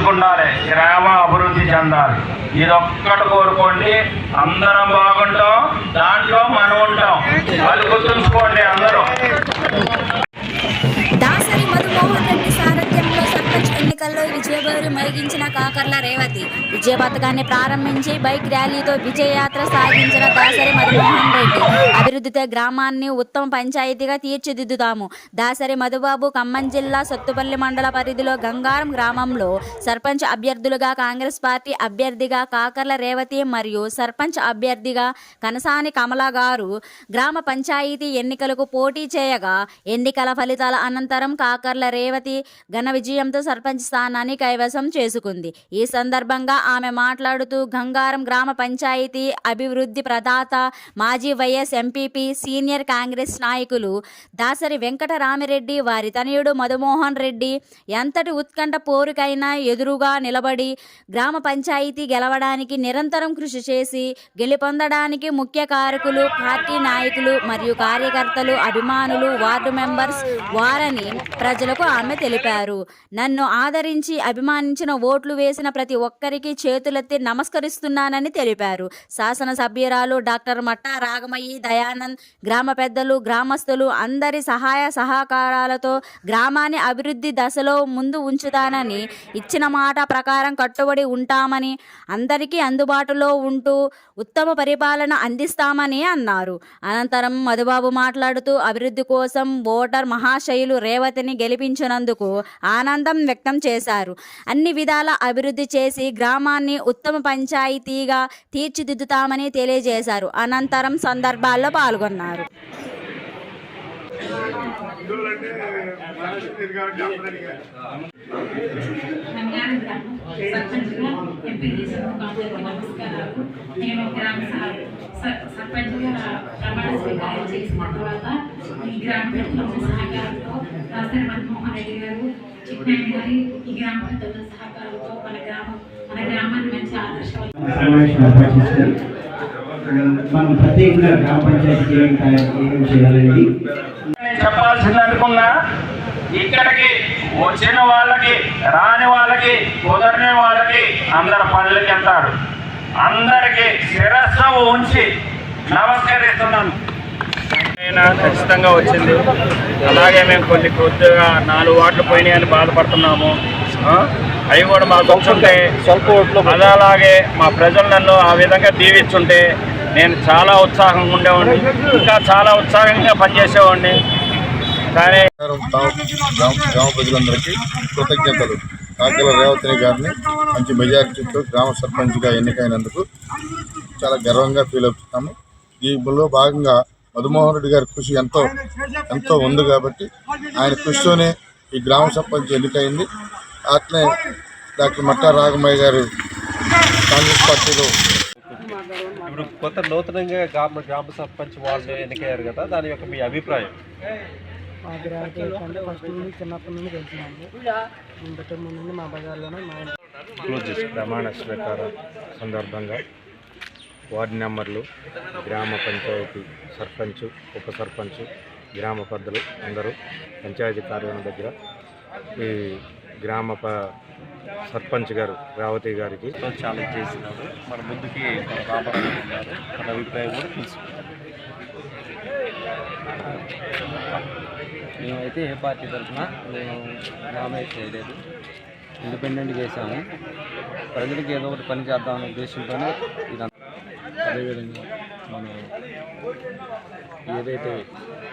బాగుండాలి గ్రామం అభివృద్ధి చెందాలి. ఇది ఒక్కటి కోరుకోండి. అందరం బాగుంటాం. దాంట్లో మనం ఉంటాం. వాళ్ళు గుర్తుంచుకోండి. అందరూ ఎన్నికల్లో మరిగించిన కాకర్ల రేవతి విజయ పథకాన్ని ప్రారంభించి బైక్ ర్యాలీతో విజయయాత్ర సాగించిన దాసరి మధుమోహన్ రెడ్డి. అభివృద్ధితో గ్రామాన్ని ఉత్తమ పంచాయతీగా తీర్చిదిద్దుతాము. దాసరి మధుబాబు ఖమ్మం జిల్లా సొత్తుపల్లి మండల పరిధిలో గంగారం గ్రామంలో సర్పంచ్ అభ్యర్థులుగా కాంగ్రెస్ పార్టీ అభ్యర్థిగా కాకర్ల రేవతి మరియు సర్పంచ్ అభ్యర్థిగా కనసాని కమల గారు గ్రామ పంచాయతీ ఎన్నికలకు పోటీ చేయగా ఎన్నికల ఫలితాల అనంతరం కాకర్ల రేవతి ఘన విజయంతో సర్పంచ్ స్థానాన్ని కైవసం చేసుకుంది. ఈ సందర్భంగా ఆమె మాట్లాడుతూ గంగారం గ్రామ పంచాయతీ అభివృద్ధి ప్రదాత మాజీ వైఎస్ ఎంపీపీ సీనియర్ కాంగ్రెస్ నాయకులు దాసరి వెంకటరామిరెడ్డి వారి తనయుడు మధుమోహన్ రెడ్డి ఎంతటి ఉత్కంఠ పోరుకైనా ఎదురుగా నిలబడి గ్రామ పంచాయతీ గెలవడానికి నిరంతరం కృషి చేసి గెలుపొందడానికి ముఖ్య కారకులు పార్టీ నాయకులు మరియు కార్యకర్తలు అభిమానులు వార్డు మెంబర్స్ వారని ప్రజలకు ఆమె తెలిపారు. నన్ను ఆదరించి అభిమానించిన ఓట్లు వేసిన ప్రతి ఒక్కరికి చేతులెత్తి నమస్కరిస్తున్నానని తెలిపారు. శాసనసభ్యురాలు డాక్టర్ మట్టా రాగమయ్యి దయానంద్ గ్రామ పెద్దలు గ్రామస్తులు అందరి సహాయ సహకారాలతో గ్రామాన్ని అభివృద్ధి దశలో ముందు ఉంచుతానని ఇచ్చిన మాట ప్రకారం కట్టుబడి ఉంటామని అందరికీ అందుబాటులో ఉంటూ ఉత్తమ పరిపాలన అందిస్తామని అన్నారు. అనంతరం మధుబాబు మాట్లాడుతూ అభివృద్ధి కోసం ఓటర్ మహాశైలు రేవతిని గెలిపించినందుకు ఆనందం వ్యక్తం చేశారు. అన్ని విధాల అభివృద్ధి చేసి గ్రామాన్ని ఉత్తమ పంచాయతీగా తీర్చిదిద్దుతామని తెలియజేశారు. అనంతరం సందర్భాల్లో పాల్గొన్నారు. నంద్యాల గ్రామం నేను గ్రామ సర్పంచ్గా ప్రమాణ స్వీకారం చేసిన తర్వాత ఈ గ్రామ సహకారంతో దాసరి మన్మోహన్ రెడ్డి గారు చిట్నాయుడు గారి ఈ గ్రామ పెద్దల సహకారంతో మన గ్రామం మన గ్రామాన్ని మంచి ఆదర్శవంతం సమావేశం ఏర్పాటు చేశారు మనం ప్రత్యేకంగా గ్రామ పంచాయతీ ఏం ఏం చేయాలండి? నేను చెప్పాల్సింది అనుకున్నా ఇక్కడికి వచ్చిన వాళ్ళకి రాని వాళ్ళకి కుదరని వాళ్ళకి అందరు పనులకి వెళ్తారు అందరికి శిరస్సు ఉంచి నమస్కరిస్తున్నాను. అయినా ఖచ్చితంగా వచ్చింది. అలాగే మేము కొన్ని కొద్దిగా నాలుగు వాట్లు పోయినాయని బాధపడుతున్నాము? అవి కూడా మాకు వచ్చుంటే అది అలాగే మా ప్రజలు నన్ను ఆ విధంగా దీవించుంటే నేను చాలా ఉత్సాహంగా ఉండేవాడిని. ఇంకా చాలా ఉత్సాహంగా పనిచేసేవాడిని. కానీ గ్రామ గ్రామ ప్రజలందరికీ కృతజ్ఞతలు. కాకిల రేవతి గారిని మంచి మెజారిటీతో గ్రామ సర్పంచ్గా ఎన్నికైనందుకు చాలా గర్వంగా ఫీల్ అవుతున్నాము. దీనిలో భాగంగా మధుమోహన్ రెడ్డి గారి కృషి ఎంతో ఎంతో ఉంది కాబట్టి ఆయన కృషితోనే ఈ గ్రామ సర్పంచ్ ఎన్నికైంది. అట్లనే డాక్టర్ మట్టా రాగమయ్య గారు కాంగ్రెస్ పార్టీలో ఇప్పుడు కొత్త నూతనంగా గ్రామ గ్రామ సర్పంచ్ వాళ్ళు ఎన్నికయ్యారు కదా దాని యొక్క మీ అభిప్రాయం? మా గ్రామకి ఫస్ట్ నుండి చిన్నప్పటి నుండి తెలిసినాము ఇంతకు ముందు నుండి మా బజార్లోనే మా ప్రమాణ స్వీకారం సందర్భంగా. వార్డు నెంబర్లు గ్రామ పంచాయతీ సర్పంచ్ ఉప సర్పంచ్ గ్రామ పెద్దలు అందరూ పంచాయతీ కార్యాలయం దగ్గర ఈ గ్రామ ప సర్పంచ్ గారు రేవతి గారికి ఛాలెంజ్ చేసినారు. మన ముందుకి మన అభిప్రాయం కూడా తీసుకున్నాం మేమైతే ఏ పార్టీ తరఫున మేము నామినేట్ చేయలేదు. ఇండిపెండెంట్ చేశాము. ప్రజలకు ఏదో ఒకటి పని చేద్దామనే ఉద్దేశంతోనే ఇదంతా అదేవిధంగా మనం ఏదైతే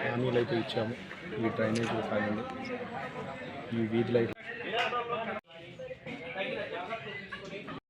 హామీలు అయితే ఇచ్చామో ఈ డ్రైనేజ్ కానివ్వండి ఈ వీధి లైట్